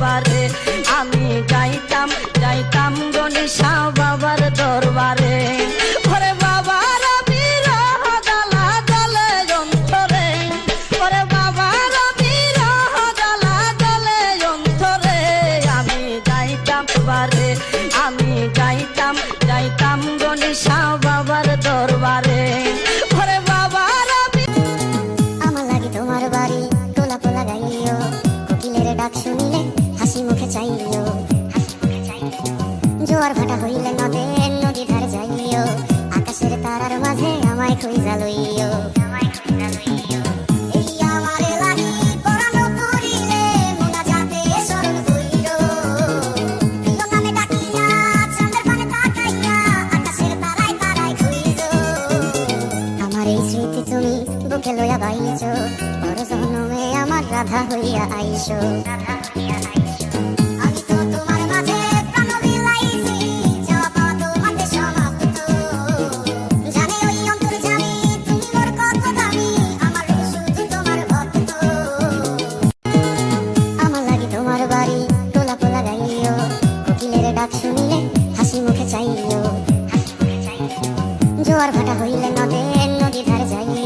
বাবারে আমি যাইতাম যাইতাম গলি বাবার দরবার। জোয়ার ভাটা হইলে নদে নদী ধার যাইও, আকাশের তারার মাঝে আমায় খুঁজা লইও। আমায় খুঁজা লইও জন্মে আমার রাধা হইয়া আইসো। রাধা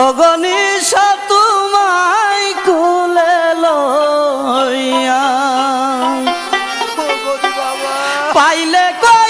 অগণিসা তোমায় কুলে লইয়া। পাইলে কো